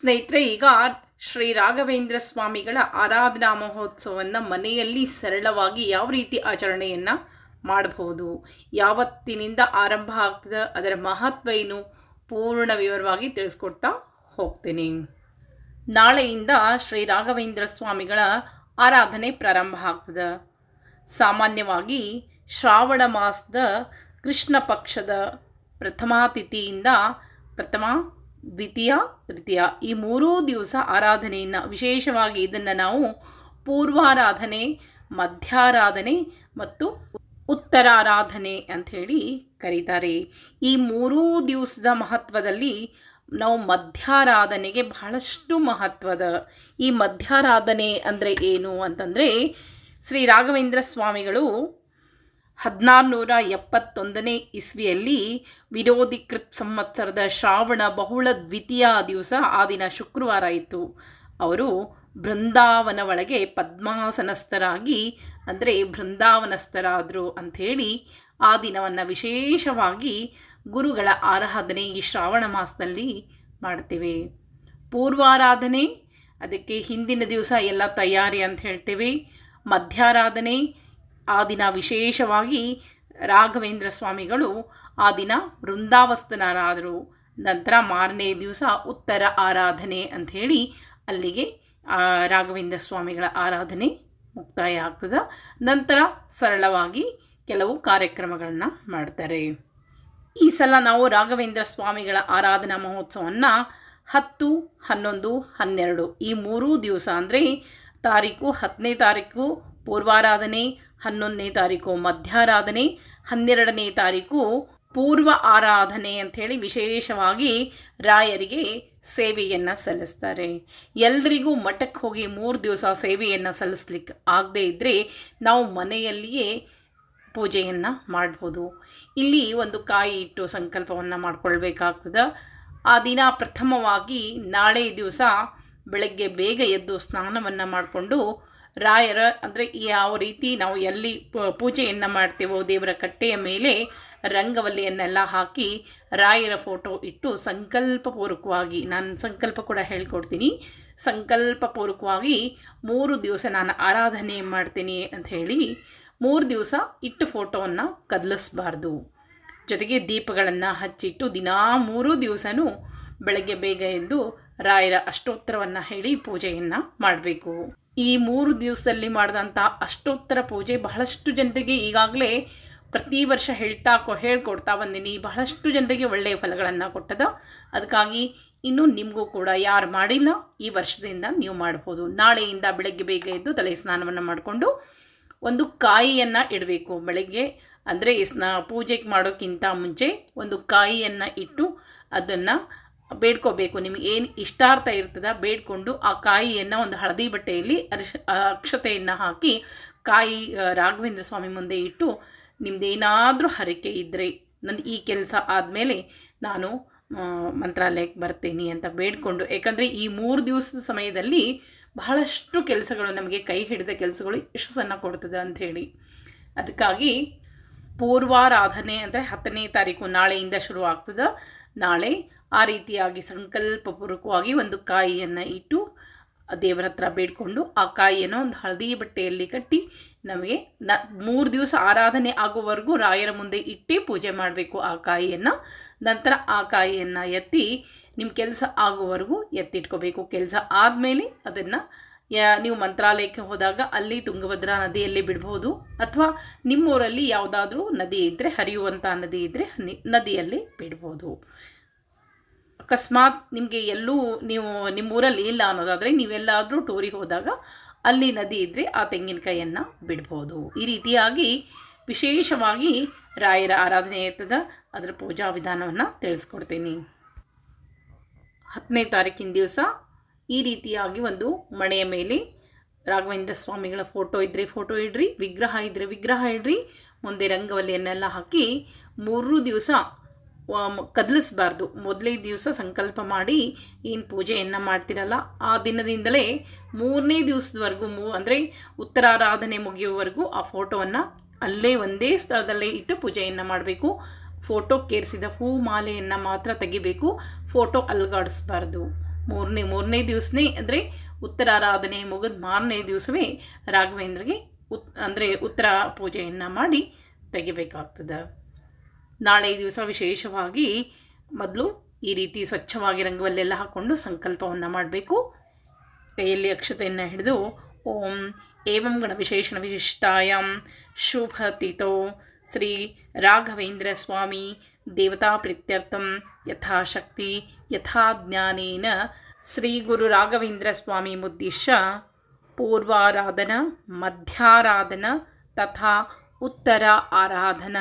ಸ್ನೇಹಿತರೆ, ಈಗ ಶ್ರೀ ರಾಘವೇಂದ್ರ ಸ್ವಾಮಿಗಳ ಆರಾಧನಾ ಮಹೋತ್ಸವವನ್ನು ಮನೆಯಲ್ಲಿ ಸರಳವಾಗಿ ಯಾವ ರೀತಿ ಆಚರಣೆಯನ್ನು ಮಾಡಬಹುದು, ಯಾವತ್ತಿನಿಂದ ಆರಂಭ ಆಗ್ತದೆ, ಅದರ ಮಹತ್ವ ಏನು ಪೂರ್ಣ ವಿವರವಾಗಿ ತಿಳಿಸ್ಕೊಡ್ತಾ ಹೋಗ್ತೀನಿ. ನಾಳೆಯಿಂದ ಶ್ರೀ ರಾಘವೇಂದ್ರ ಸ್ವಾಮಿಗಳ ಆರಾಧನೆ ಪ್ರಾರಂಭ ಆಗ್ತದೆ. ಸಾಮಾನ್ಯವಾಗಿ ಶ್ರಾವಣ ಮಾಸದ ಕೃಷ್ಣ ಪಕ್ಷದ ಪ್ರಥಮಾತಿಥಿಯಿಂದ ಪ್ರಥಮ ದ್ವಿತೀಯ, ತೃತೀಯ ಈ ಮೂರೂ ದಿವಸ ಆರಾಧನೆಯನ್ನು ವಿಶೇಷವಾಗಿ ಇದನ್ನು ನಾವು ಪೂರ್ವಾರಾಧನೆ, ಮಧ್ಯಾರಾಧನೆ ಮತ್ತು ಉತ್ತರಾರಾಧನೆ ಅಂಥೇಳಿ ಕರೀತಾರೆ. ಈ ಮೂರೂ ದಿವಸದ ಮಹತ್ವದಲ್ಲಿ ನಾವು ಮಧ್ಯಾರಾಧನೆಗೆ ಬಹಳಷ್ಟು ಮಹತ್ವದ. ಈ ಮಧ್ಯಾರಾಧನೆ ಅಂದರೆ ಏನು ಅಂತಂದರೆ ಶ್ರೀ ರಾಘವೇಂದ್ರ ಸ್ವಾಮಿಗಳು ಹದಿನಾರುನೂರ ಎಪ್ಪತ್ತೊಂದನೇ ಇಸ್ವಿಯಲ್ಲಿ ವಿರೋಧಿಕೃತ್ ಸಂವತ್ಸರದ ಶ್ರಾವಣ ಬಹುಳ ದ್ವಿತೀಯ ದಿವಸ ಆ ದಿನ ಶುಕ್ರವಾರ ಇತ್ತು. ಅವರು ಬೃಂದಾವನ ಒಳಗೆ ಪದ್ಮಾಸನಸ್ಥರಾಗಿ, ಅಂದರೆ ಬೃಂದಾವನಸ್ಥರಾದರು ಅಂಥೇಳಿ ಆ ದಿನವನ್ನು ವಿಶೇಷವಾಗಿ ಗುರುಗಳ ಆರಾಧನೆ ಈ ಶ್ರಾವಣ ಮಾಸದಲ್ಲಿ ಮಾಡ್ತೇವೆ. ಪೂರ್ವಾರಾಧನೆ, ಅದಕ್ಕೆ ಹಿಂದಿನ ದಿವಸ ಎಲ್ಲ ತಯಾರಿ ಅಂತ ಹೇಳ್ತೇವೆ. ಮಧ್ಯಾರಾಧನೆ ಆ ದಿನ ವಿಶೇಷವಾಗಿ ರಾಘವೇಂದ್ರ ಸ್ವಾಮಿಗಳು ಆ ದಿನ ವೃಂದಾವಸ್ತನರಾದರು. ನಂತರ ಮಾರನೇ ದಿವಸ ಉತ್ತರ ಆರಾಧನೆ ಅಂಥೇಳಿ ಅಲ್ಲಿಗೆ ರಾಘವೇಂದ್ರ ಸ್ವಾಮಿಗಳ ಆರಾಧನೆ ಮುಕ್ತಾಯ ಆಗ್ತದೆ ನಂತರ ಸರಳವಾಗಿ ಕೆಲವು ಕಾರ್ಯಕ್ರಮಗಳನ್ನು ಮಾಡ್ತಾರೆ. ಈ ಸಲ ನಾವು ರಾಘವೇಂದ್ರ ಸ್ವಾಮಿಗಳ ಆರಾಧನಾ ಮಹೋತ್ಸವವನ್ನು ಹತ್ತು, ಹನ್ನೊಂದು, ಹನ್ನೆರಡು ಈ ಮೂರೂ ದಿವಸ ಅಂದರೆ ತಾರೀಕು ಹತ್ತನೇ ತಾರೀಕು ಪೂರ್ವಾರಾಧನೆ ಹನ್ನೊಂದನೇ ತಾರೀಕು ಮಧ್ಯಾರಾಧನೆ, ಹನ್ನೆರಡನೇ ತಾರೀಕು ಪೂರ್ವ ಆರಾಧನೆ ಅಂಥೇಳಿ ವಿಶೇಷವಾಗಿ ರಾಯರಿಗೆ ಸೇವೆಯನ್ನು ಸಲ್ಲಿಸ್ತಾರೆ. ಎಲ್ರಿಗೂ ಮಠಕ್ಕೆ ಹೋಗಿ ಮೂರು ದಿವಸ ಸೇವೆಯನ್ನು ಸಲ್ಲಿಸ್ಲಿಕ್ಕೆ ಆಗದೇ ಇದ್ದರೆ ನಾವು ಮನೆಯಲ್ಲಿಯೇ ಪೂಜೆಯನ್ನು ಮಾಡ್ಬೋದು. ಇಲ್ಲಿ ಒಂದು ಕಾಯಿ ಇಟ್ಟು ಸಂಕಲ್ಪವನ್ನು ಮಾಡಿಕೊಳ್ಬೇಕಾಗ್ತದೆ. ಆ ದಿನ ಪ್ರಥಮವಾಗಿ ನಾಳೆ ದಿವಸ ಬೆಳಗ್ಗೆ ಬೇಗ ಎದ್ದು ಸ್ನಾನವನ್ನು ಮಾಡಿಕೊಂಡು ರಾಯರ ಅಂದರೆ ಯಾವ ರೀತಿ ನಾವು ಎಲ್ಲಿ ಪೂಜೆಯನ್ನು ಮಾಡ್ತೇವೋ ದೇವರ ಕಟ್ಟೆಯ ಮೇಲೆ ರಂಗವಲ್ಲಿಯನ್ನೆಲ್ಲ ಹಾಕಿ ರಾಯರ ಫೋಟೋ ಇಟ್ಟು ಸಂಕಲ್ಪಪೂರ್ವಕವಾಗಿ, ನಾನು ಸಂಕಲ್ಪ ಕೂಡ ಹೇಳ್ಕೊಡ್ತೀನಿ. ಸಂಕಲ್ಪಪೂರ್ವಕವಾಗಿ ಮೂರು ದಿವಸ ನಾನು ಆರಾಧನೆ ಮಾಡ್ತೀನಿ ಅಂತ ಹೇಳಿ ಮೂರು ದಿವಸ ಇಟ್ಟು ಫೋಟೋವನ್ನು ಕದಲಿಸ್ಬಾರ್ದು. ಜೊತೆಗೆ ದೀಪಗಳನ್ನು ಹಚ್ಚಿಟ್ಟು ದಿನಾ ಮೂರು ದಿವಸನೂ ಬೆಳಗ್ಗೆ ಬೇಗ ಎದ್ದು ರಾಯರ ಅಷ್ಟೋತ್ತರವನ್ನು ಹೇಳಿ ಪೂಜೆಯನ್ನು ಮಾಡಬೇಕು. ಈ ಮೂರು ದಿವಸದಲ್ಲಿ ಮಾಡಿದಂಥ ಅಷ್ಟೋತ್ತರ ಪೂಜೆ ಬಹಳಷ್ಟು ಜನರಿಗೆ ಈಗಾಗಲೇ ಪ್ರತಿ ವರ್ಷ ಹೇಳ್ತಾ ಕೊ, ಹೇಳ್ಕೊಡ್ತಾ ಬಂದೀನಿ. ಬಹಳಷ್ಟು ಜನರಿಗೆ ಒಳ್ಳೆಯ ಫಲಗಳನ್ನು ಕೊಟ್ಟದ. ಅದಕ್ಕಾಗಿ ಇನ್ನು ನಿಮಗೂ ಕೂಡ ಯಾರು ಮಾಡಿಲ್ಲ, ಈ ವರ್ಷದಿಂದ ನೀವು ಮಾಡ್ಬೋದು. ನಾಳೆಯಿಂದ ಬೆಳಗ್ಗೆ ಬೇಗ ಎದ್ದು ತಲೆ ಸ್ನಾನವನ್ನು ಮಾಡಿಕೊಂಡು ಒಂದು ಕಾಯಿಯನ್ನು ಇಡಬೇಕು ಬೆಳಗ್ಗೆ. ಅಂದರೆ ಸ್ನಾ ಪೂಜೆಗೆ ಮಾಡೋಕ್ಕಿಂತ ಮುಂಚೆ ಒಂದು ಕಾಯಿಯನ್ನು ಇಟ್ಟು ಅದನ್ನು ಬೇಡ್ಕೋಬೇಕು. ನಿಮಗೆ ಏನು ಇಷ್ಟಾರ್ಥ ಇರ್ತದ ಬೇಡ್ಕೊಂಡು ಆ ಕಾಯಿಯನ್ನು ಒಂದು ಹಳದಿ ಬಟ್ಟೆಯಲ್ಲಿ ಅರಿಶ ಅಕ್ಷತೆಯನ್ನು ಹಾಕಿ ಕಾಯಿ ರಾಘವೇಂದ್ರ ಸ್ವಾಮಿ ಮುಂದೆ ಇಟ್ಟು ನಿಮ್ಮದೇನಾದರೂ ಹರಕೆ ಇದ್ದರೆ ನನ್ನ ಈ ಕೆಲಸ ಆದಮೇಲೆ ನಾನು ಮಂತ್ರಾಲಯಕ್ಕೆ ಬರ್ತೀನಿ ಅಂತ ಬೇಡ್ಕೊಂಡು. ಯಾಕಂದರೆ ಈ ಮೂರು ದಿವಸದ ಸಮಯದಲ್ಲಿ ಬಹಳಷ್ಟು ಕೆಲಸಗಳು ನಮಗೆ ಕೈ ಹಿಡಿದ ಕೆಲಸಗಳು ಯಶಸ್ಸನ್ನು ಕೊಡ್ತದೆ ಅಂಥೇಳಿ ಅದಕ್ಕಾಗಿ ಪೂರ್ವಾರಾಧನೆ ಅಂದರೆ ಹತ್ತನೇ ತಾರೀಕು ನಾಳೆಯಿಂದ ಶುರು ಆಗ್ತದೆ ನಾಳೆ ಆ ರೀತಿಯಾಗಿ ಸಂಕಲ್ಪಪೂರ್ವಕವಾಗಿ ಒಂದು ಕಾಯಿಯನ್ನು ಇಟ್ಟು ದೇವರ ಹತ್ರ ಬೇಡಿಕೊಂಡು ಆ ಕಾಯಿಯನ್ನು ಒಂದು ಹಳದಿ ಬಟ್ಟೆಯಲ್ಲಿ ಕಟ್ಟಿ ನಮಗೆ ನ ಮೂರು ದಿವಸ ಆರಾಧನೆ ಆಗುವವರೆಗೂ ರಾಯರ ಮುಂದೆ ಇಟ್ಟೇ ಪೂಜೆ ಮಾಡಬೇಕು ಆ ಕಾಯಿಯನ್ನು. ನಂತರ ಆ ಕಾಯಿಯನ್ನು ಎತ್ತಿ ನಿಮ್ಮ ಕೆಲಸ ಆಗುವವರೆಗೂ ಎತ್ತಿಟ್ಕೋಬೇಕು. ಕೆಲಸ ಆದಮೇಲೆ ಅದನ್ನು ನೀವು ಮಂತ್ರಾಲಯಕ್ಕೆ ಹೋದಾಗ ಅಲ್ಲಿ ತುಂಗಭದ್ರಾ ನದಿಯಲ್ಲಿ ಬಿಡ್ಬೋದು. ಅಥವಾ ನಿಮ್ಮೂರಲ್ಲಿ ಯಾವುದಾದ್ರೂ ನದಿ ಇದ್ದರೆ ಹರಿಯುವಂಥ ನದಿ ಇದ್ದರೆ ನದಿಯಲ್ಲಿ ಬಿಡ್ಬೋದು. ಅಕಸ್ಮಾತ್ ನಿಮಗೆ ಎಲ್ಲೂ ನೀವು ನಿಮ್ಮೂರಲ್ಲಿ ಇಲ್ಲ ಅನ್ನೋದಾದರೆ ನೀವೆಲ್ಲಾದರೂ ಟೂರಿಗೆ ಹೋದಾಗ ಅಲ್ಲಿ ನದಿ ಇದ್ದರೆ ಆ ತೆಂಗಿನಕಾಯಿಯನ್ನು ಬಿಡ್ಬೋದು. ಈ ರೀತಿಯಾಗಿ ವಿಶೇಷವಾಗಿ ರಾಯರ ಆರಾಧನೆ ಇರ್ತದೆ. ಅದರ ಪೂಜಾ ವಿಧಾನವನ್ನು ತಿಳಿಸ್ಕೊಡ್ತೀನಿ. ಹತ್ತನೇ ತಾರೀಕಿನ ದಿವಸ ಈ ರೀತಿಯಾಗಿ ಒಂದು ಮಣೆಯ ಮೇಲೆ ರಾಘವೇಂದ್ರ ಸ್ವಾಮಿಗಳ ಫೋಟೋ ಇದ್ದರೆ ಫೋಟೋ ಇಡ್ರಿ, ವಿಗ್ರಹ ಇದ್ದರೆ ವಿಗ್ರಹ ಇಡ್ರಿ, ಮುಂದೆ ರಂಗವಲ್ಲಿಯನ್ನೆಲ್ಲ ಹಾಕಿ ಮೂರು ದಿವಸ ಕದಲಿಸ್ಬಾರ್ದು. ಮೊದಲೇ ದಿವಸ ಸಂಕಲ್ಪ ಮಾಡಿ ಏನು ಪೂಜೆಯನ್ನು ಮಾಡ್ತಿರಲ್ಲ, ಆ ದಿನದಿಂದಲೇ ಮೂರನೇ ದಿವಸದವರೆಗೂ ಮೂ, ಅಂದರೆ ಉತ್ತರಾರಾಧನೆ ಮುಗಿಯುವವರೆಗೂ ಆ ಫೋಟೋವನ್ನು ಅಲ್ಲೇ ಒಂದೇ ಸ್ಥಳದಲ್ಲೇ ಇಟ್ಟು ಪೂಜೆಯನ್ನು ಮಾಡಬೇಕು. ಫೋಟೋ ಕೇರಿಸಿದ ಹೂ ಮಾಲೆಯನ್ನು ಮಾತ್ರ ತೆಗಿಬೇಕು. ಫೋಟೋ ಅಲ್ಗಾಡಿಸ್ಬಾರ್ದು. ಮೂರನೇ ಮೂರನೇ ದಿವಸನೇ ಅಂದರೆ ಉತ್ತರಾರಾಧನೆ ಮುಗಿದ ಮಾರನೇ ದಿವಸವೇ ರಾಘವೇಂದ್ರಗೆ ಉತ್, ಅಂದರೆ ಉತ್ತರ ಪೂಜೆಯನ್ನು ಮಾಡಿ ತೆಗಿಬೇಕಾಗ್ತದೆ. ನಾಳೆ ದಿವಸ ವಿಶೇಷವಾಗಿ ಮೊದಲು ಈ ರೀತಿ ಸ್ವಚ್ಛವಾಗಿ ರಂಗವಲ್ಲೆಲ್ಲ ಹಾಕ್ಕೊಂಡು ಸಂಕಲ್ಪವನ್ನು ಮಾಡಬೇಕು. ಕೈಯಲ್ಲಿ ಅಕ್ಷತೆಯನ್ನು ಹಿಡಿದು ಓಂ ಏವಂ ಗಣವಿಶೇಷಣ ವಿಶಿಷ್ಟಾಯಂ ಶುಭತಿಥೋ ಶ್ರೀ ರಾಘವೇಂದ್ರ ಸ್ವಾಮಿ ದೇವತಾ ಪ್ರೀತ್ಯರ್ಥಂ ಯಥಾಶಕ್ತಿ ಯಥಾ ಜ್ಞಾನೇನ ಶ್ರೀ ಗುರು ರಾಘವೇಂದ್ರ ಸ್ವಾಮಿ ಮುದ್ದಿಶ್ಯ ಪೂರ್ವಾರಾಧನ ಮಧ್ಯಾರಾಧನ ತಥಾ ಉತ್ತರ ಆರಾಧನ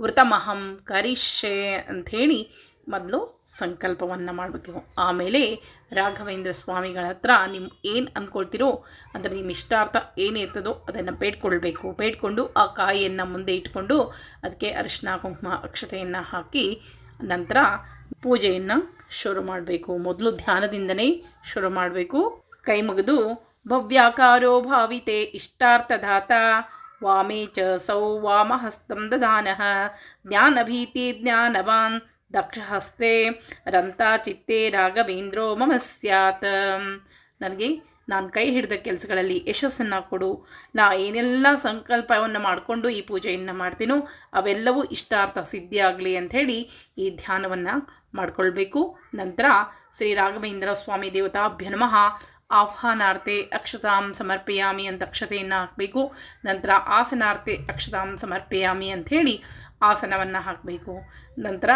ವೃತಮಹಂ ಕರಿಷ್ಯೆ ಅಂಥೇಳಿ ಮೊದಲು ಸಂಕಲ್ಪವನ್ನು ಮಾಡಬೇಕು ಆಮೇಲೆ ರಾಘವೇಂದ್ರ ಸ್ವಾಮಿಗಳ ಹತ್ರ ನಿಮ್ಮ ಏನು ಅಂದ್ಕೊಳ್ತೀರೋ ಅಂದರೆ ನಿಮ್ಮ ಇಷ್ಟಾರ್ಥ ಏನಿರ್ತದೋ ಅದನ್ನು ಬೇಡ್ಕೊಳ್ಬೇಕು. ಬೇಡ್ಕೊಂಡು ಆ ಕಾಯಿಯನ್ನು ಮುಂದೆ ಇಟ್ಕೊಂಡು ಅದಕ್ಕೆ ಅರಿಶಿನ ಕುಂಕುಮ ಅಕ್ಷತೆಯನ್ನು ಹಾಕಿ ನಂತರ ಪೂಜೆಯನ್ನು ಶುರು ಮಾಡಬೇಕು. ಮೊದಲು ಧ್ಯಾನದಿಂದನೇ ಶುರು ಮಾಡಬೇಕು. ಕೈ ಮುಗಿದು ಭವ್ಯಾಕಾರೋ ಭಾವಿತೆ ಇಷ್ಟಾರ್ಥದಾತ ವಾಮೇ ಚ ಸೌ ವಾಮಹಸ್ತಂ ದದಾನಃ ಜ್ಞಾನಭೀತಿ ಜ್ಞಾನವಾನ್ ದಕ್ಷಹಸ್ತೆ ರಂತ ಚಿತ್ತೆ ರಾಘವೇಂದ್ರೋ ಮಮ ಸ್ಯಾತ್ ನನಗೆ ನಾನು ಕೈ ಹಿಡಿದ ಕೆಲಸಗಳಲ್ಲಿ ಯಶಸ್ಸನ್ನು ಕೊಡು. ನಾ ಏನೆಲ್ಲ ಸಂಕಲ್ಪವನ್ನು ಮಾಡಿಕೊಂಡು ಈ ಪೂಜೆಯನ್ನು ಮಾಡ್ತೀನೋ ಅವೆಲ್ಲವೂ ಇಷ್ಟಾರ್ಥ ಸಿದ್ಧಿಯಾಗಲಿ ಅಂಥೇಳಿ ಈ ಧ್ಯಾನವನ್ನು ಮಾಡಿಕೊಳ್ಬೇಕು. ನಂತರ ಶ್ರೀ ರಾಘವೇಂದ್ರ ಸ್ವಾಮಿ ದೇವತಾಭ್ಯ ನಮಃ. ಆಹ್ವಾನಾರ್ತೆ ಅಕ್ಷತಾಂ ಸಮರ್ಪಯಾಮಿ ಅಂತ ಅಕ್ಷತೆಯನ್ನು ಹಾಕಬೇಕು. ನಂತರ ಆಸನಾರ್ತೆ ಅಕ್ಷತಾಂ ಸಮರ್ಪಯಾಮಿ ಅಂಥೇಳಿ ಆಸನವನ್ನು ಹಾಕಬೇಕು. ನಂತರ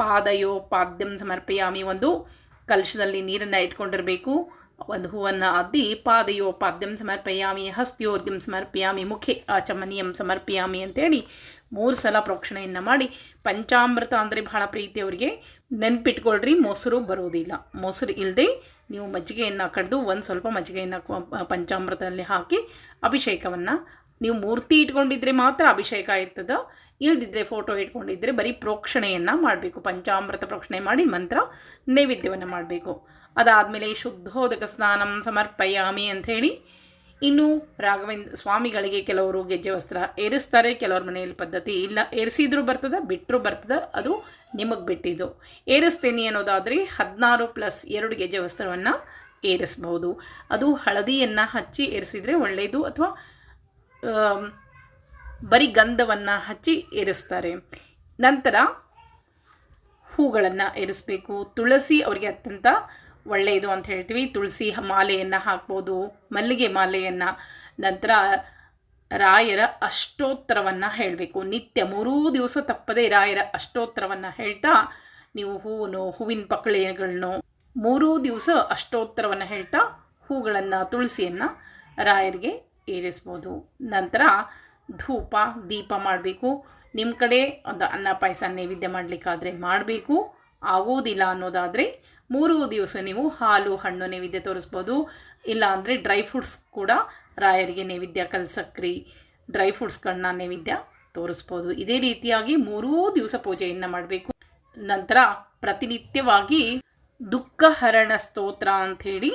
ಪಾದಯೋ ಪಾದ್ಯಂ ಸಮರ್ಪಯಾಮಿ ಒಂದು ಕಲಶದಲ್ಲಿ ನೀರನ್ನು ಇಟ್ಕೊಂಡಿರಬೇಕು. ಒಂದು ಹೂವನ್ನು ಅದ್ದಿ ಪಾದಯೋ ಪಾದ್ಯಂ ಸಮರ್ಪಯಾಮಿ ಹಸ್ತ್ಯೋರ್ಗ್ಯಂ ಸಮರ್ಪಯಾಮಿ, ಮುಖೆ ಆಚಮನಿಯಂ ಸಮರ್ಪಯಾಮಿ ಅಂತೇಳಿ ಮೂರು ಸಲ ಪ್ರೋಕ್ಷಣೆಯನ್ನು ಮಾಡಿ ಪಂಚಾಮೃತ ಅಂದರೆ ಬಹಳ ಪ್ರೀತಿಯವರಿಗೆ ನೆನ್ಪಿಟ್ಕೊಳ್ರಿ, ಮೊಸರು ಬರೋದಿಲ್ಲ. ಮೊಸರು ಇಲ್ಲದೆ ನೀವು ಮಜ್ಜಿಗೆಯನ್ನು ಕಡಿದು ಒಂದು ಸ್ವಲ್ಪ ಮಜ್ಜಿಗೆಯನ್ನು ಪಂಚಾಮೃತದಲ್ಲಿ ಹಾಕಿ ಅಭಿಷೇಕವನ್ನು. ನೀವು ಮೂರ್ತಿ ಇಟ್ಕೊಂಡಿದ್ರೆ ಮಾತ್ರ ಅಭಿಷೇಕ ಇರ್ತದೆ. ಇಲ್ದಿದ್ರೆ ಫೋಟೋ ಇಟ್ಕೊಂಡಿದ್ರೆ ಬರೀ ಪ್ರೋಕ್ಷಣೆಯನ್ನು ಮಾಡಬೇಕು. ಪಂಚಾಮೃತ ಪ್ರೋಕ್ಷಣೆ ಮಾಡಿ ಮಂತ್ರ ನೈವೇದ್ಯವನ್ನು ಮಾಡಬೇಕು. ಅದಾದಮೇಲೆ ಶುದ್ಧೋದಕ ಸ್ನಾನಂ ಸಮರ್ಪಯಾಮಿ ಅಂಥೇಳಿ ಇನ್ನು ರಾಘವೇಂದ್ರ ಸ್ವಾಮಿಗಳಿಗೆ ಕೆಲವರು ಗೆಜ್ಜೆ ವಸ್ತ್ರ ಏರಿಸ್ತಾರೆ, ಕೆಲವ್ರ ಮನೆಯಲ್ಲಿ ಪದ್ಧತಿ ಇಲ್ಲ. ಏರಿಸಿದ್ರು ಬರ್ತದೆ ಬಿಟ್ಟರೂ ಬರ್ತದೆ, ಅದು ನಿಮಗೆ ಬಿಟ್ಟಿದ್ದು. ಏರಿಸ್ತೀನಿ ಅನ್ನೋದಾದರೆ ಹದಿನಾರು ಪ್ಲಸ್ ಎರಡು ಗೆಜ್ಜೆ ವಸ್ತ್ರವನ್ನು ಏರಿಸ್ಬೋದು ಅದು ಹಳದಿಯನ್ನು ಹಚ್ಚಿ ಏರಿಸಿದರೆ ಒಳ್ಳೆಯದು ಅಥವಾ ಬರೀ ಗಂಧವನ್ನು ಹಚ್ಚಿ ಏರಿಸ್ತಾರೆ. ನಂತರ ಹೂಗಳನ್ನು ಏರಿಸಬೇಕು. ತುಳಸಿ ಅವರಿಗೆ ಅತ್ಯಂತ ಒಳ್ಳೆಯದು ಅಂತ ಹೇಳ್ತೀವಿ. ತುಳಸಿ ಮಾಲೆಯನ್ನು ಹಾಕ್ಬೋದು, ಮಲ್ಲಿಗೆ ಮಾಲೆಯನ್ನು. ನಂತರ ರಾಯರ ಅಷ್ಟೋತ್ತರವನ್ನು ಹೇಳಬೇಕು. ನಿತ್ಯ ಮೂರೂ ದಿವಸ ತಪ್ಪದೆ ರಾಯರ ಅಷ್ಟೋತ್ತರವನ್ನು ಹೇಳ್ತಾ ನೀವು ಹೂವನ್ನು ಹೂವಿನ ಪಕ್ಕಳೆಗಳನ್ನು ಮೂರೂ ದಿವಸ ಅಷ್ಟೋತ್ತರವನ್ನು ಹೇಳ್ತಾ ಹೂಗಳನ್ನು, ತುಳಸಿಯನ್ನು ರಾಯರಿಗೆ ಏರಿಸ್ಬೋದು ನಂತರ ಧೂಪ, ದೀಪ ಮಾಡಬೇಕು. ನಿಮ್ಮ ಕಡೆ ಒಂದು ಅನ್ನ ಪಾಯಸ ನೈವೇದ್ಯ ಮಾಡಲಿಕ್ಕಾದರೆ ಮಾಡಬೇಕು. ಆಗೋದಿಲ್ಲ ಅನ್ನೋದಾದರೆ ಮೂರು ದಿವಸ ನೀವು ಹಾಲು, ಹಣ್ಣು ನೈವೇದ್ಯ ತೋರಿಸ್ಬೋದು. ಇಲ್ಲ ಅಂದರೆ ಡ್ರೈ ಫ್ರೂಟ್ಸ್ ಕೂಡ ರಾಯರಿಗೆ ನೈವೇದ್ಯ ಕಲ್ಸಕ್ರಿ. ಡ್ರೈ ಫ್ರೂಟ್ಸ್ಗಳನ್ನ ನೈವೇದ್ಯ ತೋರಿಸ್ಬೋದು. ಇದೇ ರೀತಿಯಾಗಿ ಮೂರೂ ದಿವಸ ಪೂಜೆಯನ್ನು ಮಾಡಬೇಕು. ನಂತರ ಪ್ರತಿನಿತ್ಯವಾಗಿ ದುಃಖ ಹರಣ ಸ್ತೋತ್ರ ಅಂಥೇಳಿ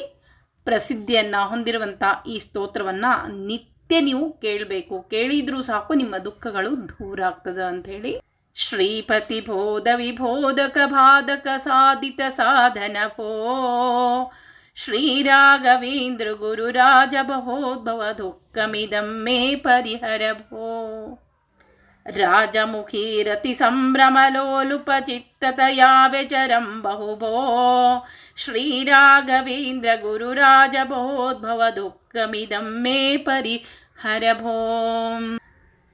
ಪ್ರಸಿದ್ಧಿಯನ್ನು ಹೊಂದಿರುವಂಥ ಈ ಸ್ತೋತ್ರವನ್ನು ನಿತ್ಯ ನೀವು ಕೇಳಬೇಕು. ಕೇಳಿದರೂ ಸಾಕು ನಿಮ್ಮ ದುಃಖಗಳು ದೂರ ಆಗ್ತದೆ ಅಂಥೇಳಿ श्रीपतिबोधविबोधकबाधकसाधितसाधनभो विभोधकबाधकसाधितसाधनभो मे परिहर भो राजमुखीरतिसम्भ्रमलोलुपचित्ततया व्यचरं बहुभो। श्रीराघवीन्द्रगुरुराजभोद्भवदुःखमिदं मे परिहर भो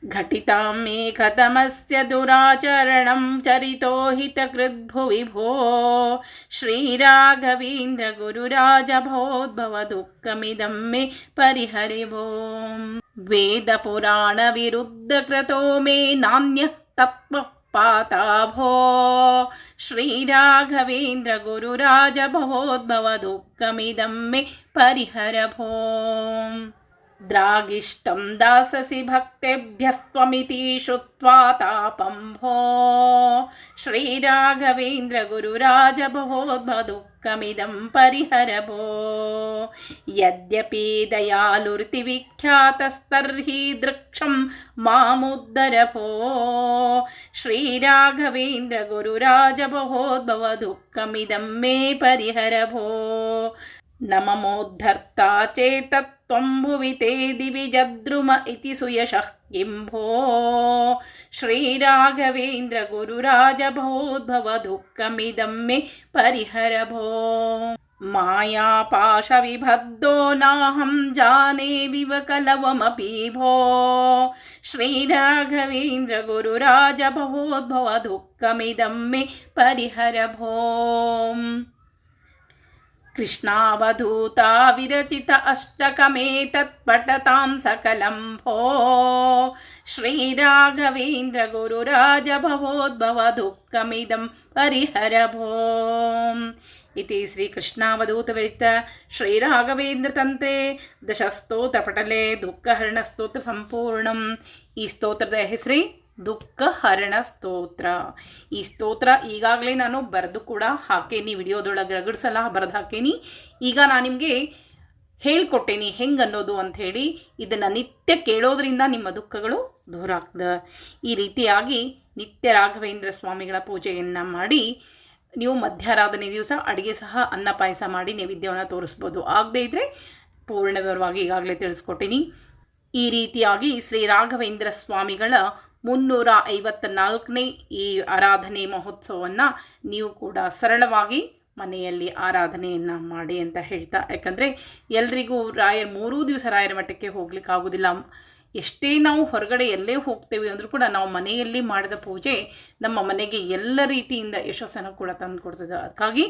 घटिता मे कथमस्य दुराचरणं चरितो हितकृद्भुवि भो श्रीराघवीन्द्रगुरुराजभोद्भवदुःखमिदं मे परिहरिवोम् वेदपुराणविरुद्धकृतो मे नान्यः तत्त्वः पाताभो श्रीराघवेन्द्रगुरुराजभवोद्भवदुःखमिदं मे परिहरभो। द्रागिष्टं दाससि भक्तेभ्यस्त्वमिति श्रुत्वा तापं भो। श्रीराघवेन्द्रगुरुराजभवोद्भदुःखमिदं परिहर भो यद्यपि दयालुर्तिविख्यातस्तर्हि दृक्षं मामुद्धर भो श्रीराघवेन्द्रगुरुराजभवोद्भवदुःखमिदं मे परिहर भो न ममोद्धर्ता चेतत्त्वं भुवि ते दिवि जद्रुम इति सुयशः किं भो श्रीराघवेन्द्रगुरुराजभोद्भवदुःखमिदं मे परिहर भो मायापाशविभद्दो नाहं जाने विवकलवमपि भो। श्रीराघवेन्द्रगुरुराजभवोद्भवदुःखमिदं मे परिहर भो कृष्णावधूता विरचित अष्टकमेतत्पठतां सकलं भो श्रीराघवेन्द्रगुरुराजभवोद्भवदुःखमिदं परिहर भो इति श्रीकृष्णावधूतविरित ಶ್ರೀರಾಘವೇಂದ್ರತಂತ್ರೆ ದಶಸ್ತೋತ್ರಪಟಲೆ ದುಃಖಹರಣಸ್ತೋತ್ರ ಸಂಪೂರ್ಣಂ ಈ ಸ್ತೋತ್ರದ ಹೆಸರೇ ದುಃಖ ಹರಣ ಸ್ತೋತ್ರ. ಈ ಸ್ತೋತ್ರ ಈಗಾಗಲೇ ನಾನು ಬರೆದು ಕೂಡ ಹಾಕೇನಿ, ವಿಡಿಯೋದೊಳಗೆ ರಗಡ್ ಬರೆದು ಹಾಕೇನಿ. ಈಗ ನಾನು ನಿಮಗೆ ಹೇಳ್ಕೊಟ್ಟೇನಿ ಹೆಂಗೆ ಅನ್ನೋದು ಅಂಥೇಳಿ. ಇದನ್ನು ನಿತ್ಯ ಕೇಳೋದ್ರಿಂದ ನಿಮ್ಮ ದುಃಖಗಳು ದೂರ ಆಗ್ತದೆ. ಈ ರೀತಿಯಾಗಿ ನಿತ್ಯ ರಾಘವೇಂದ್ರ ಸ್ವಾಮಿಗಳ ಪೂಜೆಯನ್ನು ಮಾಡಿ, ನೀವು ಮಧ್ಯಾರಾಧನೆ ದಿವಸ ಅಡುಗೆ ಸಹ ಅನ್ನ ಪಾಯಸ ಮಾಡಿ ನೈವೇದ್ಯವನ್ನು ತೋರಿಸ್ಬೋದು. ಆಗದೇ ಇದ್ದರೆ ಪೂರ್ಣ ವಿವರವಾಗಿ ಈಗಾಗಲೇ ತಿಳಿಸ್ಕೊಟ್ಟೀನಿ. ಈ ರೀತಿಯಾಗಿ ಶ್ರೀ ರಾಘವೇಂದ್ರ ಸ್ವಾಮಿಗಳ ಮುನ್ನೂರ ಐವತ್ತ ನಾಲ್ಕನೇ ಈ ಆರಾಧನೆ ಮಹೋತ್ಸವವನ್ನು ನೀವು ಕೂಡ ಸರಳವಾಗಿ ಮನೆಯಲ್ಲಿ ಆರಾಧನೆಯನ್ನು ಮಾಡಿ ಅಂತ ಹೇಳ್ತಾ, ಯಾಕಂದರೆ ಎಲ್ರಿಗೂ ರಾಯರ್ ಮೂರೂ ದಿವಸ ರಾಯರ ಮಠಕ್ಕೆ ಹೋಗ್ಲಿಕ್ಕೆ ಆಗೋದಿಲ್ಲ. ಎಷ್ಟೇ ನಾವು ಹೊರಗಡೆ ಎಲ್ಲೇ ಹೋಗ್ತೇವೆ ಅಂದರೂ ಕೂಡ ನಾವು ಮನೆಯಲ್ಲಿ ಮಾಡಿದ ಪೂಜೆ ನಮ್ಮ ಮನೆಗೆ ಎಲ್ಲ ರೀತಿಯಿಂದ ಯಶಸ್ಸನ್ನು ಕೂಡ ತಂದು ಕೊಡ್ತದೆ. ಅದಕ್ಕಾಗಿ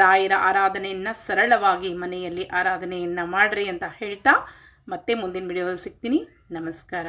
ರಾಯರ ಆರಾಧನೆಯನ್ನು ಸರಳವಾಗಿ ಮನೆಯಲ್ಲಿ ಆರಾಧನೆಯನ್ನು ಮಾಡಿರಿ ಅಂತ ಹೇಳ್ತಾ, ಮತ್ತೆ ಮುಂದಿನ ವಿಡಿಯೋದಲ್ಲಿ ಸಿಗ್ತೀನಿ. ನಮಸ್ಕಾರ.